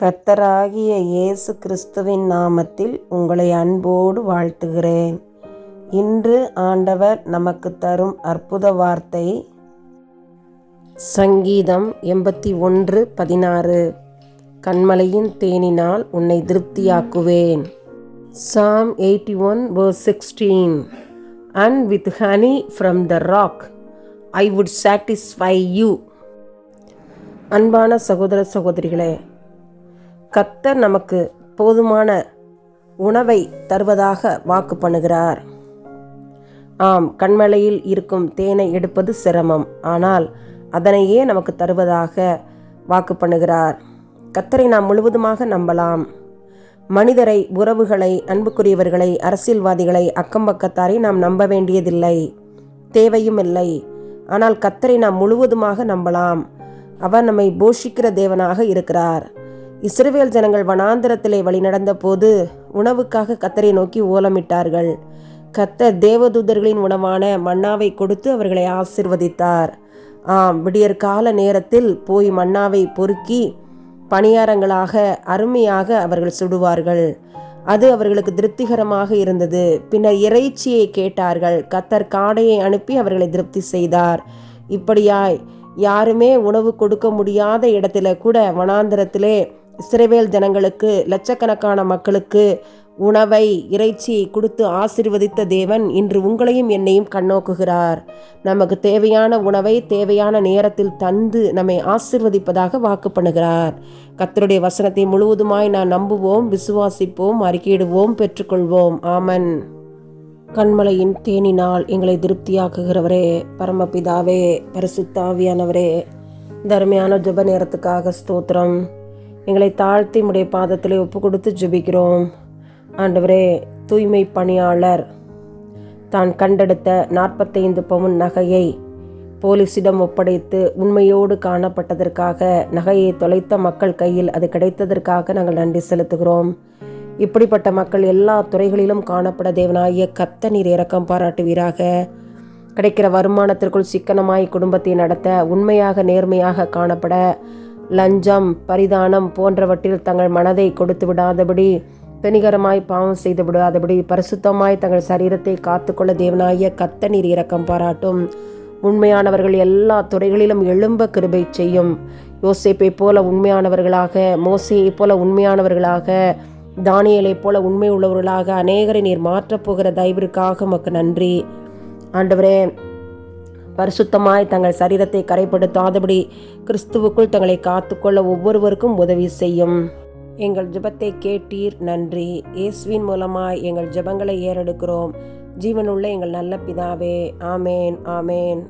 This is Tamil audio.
கர்த்தராகிய இயேசு கிறிஸ்துவின் நாமத்தில் உங்களை அன்போடு வாழ்த்துகிறேன். இன்று ஆண்டவர் நமக்கு தரும் அற்புத வார்த்தை சங்கீதம் எண்பத்தி ஒன்று பதினாறு. கண்மலையின் தேனினால் உன்னை திருப்தியாக்குவேன். Psalm eighty one verse sixteen and with honey from the rock I would satisfy you அன்பான சகோதர சகோதரிகளே கத்தர் நமக்கு போதுமான உணவை தருவதாக வாக்கு பண்ணுகிறார். ஆம் கண்மலையில் இருக்கும் தேனை எடுப்பது சிரமம். ஆனால் அதனையே நமக்கு தருவதாக வாக்கு பண்ணுகிறார். கத்தரை நாம் முழுவதுமாக நம்பலாம். மனிதரை உறவுகளை அன்புக்குரியவர்களை அரசியல்வாதிகளை அக்கம்பக்கத்தாரை நாம் நம்ப வேண்டியதில்லை. தேவையும் இல்லை. ஆனால் கத்தரை நாம் முழுவதுமாக நம்பலாம். அவர் நம்மை போஷிக்கிற தேவனாக இருக்கிறார். இஸ்ரவேல் ஜனங்கள் வனாந்திரத்திலே வழிநடந்த போது உணவுக்காக கத்தரை நோக்கி ஓலமிட்டார்கள். கத்தர் தேவதூதர்களின் உணவான மன்னாவை கொடுத்து அவர்களை ஆசிர்வதித்தார். ஆம் விடியற் கால நேரத்தில் போய் மன்னாவை பொறுக்கி பணியாரங்களாக அருமையாக அவர்கள் சுடுவார்கள். அது அவர்களுக்கு திருப்திகரமாக இருந்தது. பின்னர் இறைச்சியை கேட்டார்கள். கத்தர் காடையை அனுப்பி அவர்களை திருப்தி செய்தார். இப்படியாய் யாருமே உணவு கொடுக்க முடியாத இடத்துல கூட வனாந்திரத்திலே இஸ்ரேவேல் ஜனங்களுக்கு லட்சக்கணக்கான மக்களுக்கு உணவை இறைச்சி கொடுத்து ஆசிர்வதித்த தேவன் இன்று உங்களையும் என்னையும் கண்ணோக்குகிறார். நமக்கு தேவையான உணவை தேவையான நேரத்தில் தந்து நம்மை ஆசிர்வதிப்பதாக வாக்கு பண்ணுகிறார். கத்தருடைய வசனத்தை முழுவதுமாய் நான் நம்புவோம் விசுவாசிப்போம் அறிக்கையிடுவோம் பெற்றுக்கொள்வோம். ஆமன். கண்மலையின் தேனினால் எங்களை திருப்தியாக்குகிறவரே பரமபிதாவே பரிசுத்தாவியானவரே தர்மையான ஜப நேரத்துக்காக ஸ்தோத்திரம். எங்களை தாழ்த்தி உடைய பாதத்திலே ஒப்பு கொடுத்து ஜெபிக்கிறோம். ஆண்டவரே தூய்மை பணியாளர் தான் கண்டெடுத்த நாற்பத்தைந்து பவுன் நகையை போலீஸிடம் ஒப்படைத்து உண்மையோடு காணப்பட்டதற்காக நகையை தொலைத்த மக்கள் கையில் அது கிடைத்ததற்காக நாங்கள் நன்றி செலுத்துகிறோம். இப்படிப்பட்ட மக்கள் எல்லா துறைகளிலும் காணப்பட தேவனாகிய கத்த நீர் இறக்கம் பாராட்டுவீராக. கிடைக்கிற வருமானத்திற்குள் சிக்கனமாய் குடும்பத்தை நடத்த உண்மையாக நேர்மையாக காணப்பட லஞ்சம் பரிதானம் போன்றவற்றில் தங்கள் மனதை கொடுத்து விடாதபடி பெணிகரமாய் பாவம் செய்து விடாதபடி பரிசுத்தமாய் தங்கள் சரீரத்தை காத்துக்கொள்ள தேவனாகிய கத்த நீர் இரக்கம் பாராட்டும். உண்மையானவர்கள் எல்லா துறைகளிலும் எழும்ப கிருபை செய்யும். யோசிப்பை போல உண்மையானவர்களாக மோசையைப் போல உண்மையானவர்களாக தானியலைப் போல உண்மை உள்ளவர்களாக அநேகரை நீர் மாற்றப் போகிற தயவிற்காக மக்கு நன்றி. ஆண்டவரே பரிசுத்தமாய் தங்கள் சரீரத்தை கரைப்படுத்தாதபடி கிறிஸ்துவுக்குள் தங்களை காத்துக்கொள்ள ஒவ்வொருவருக்கும் உதவி செய்யும். எங்கள் ஜெபத்தை கேட்டீர் நன்றி. இயேசுவின் மூலமாய் எங்கள் ஜெபங்களை ஏறெடுக்கிறோம். ஜீவனுள்ள எங்கள் நல்ல பிதாவே ஆமேன் ஆமேன்.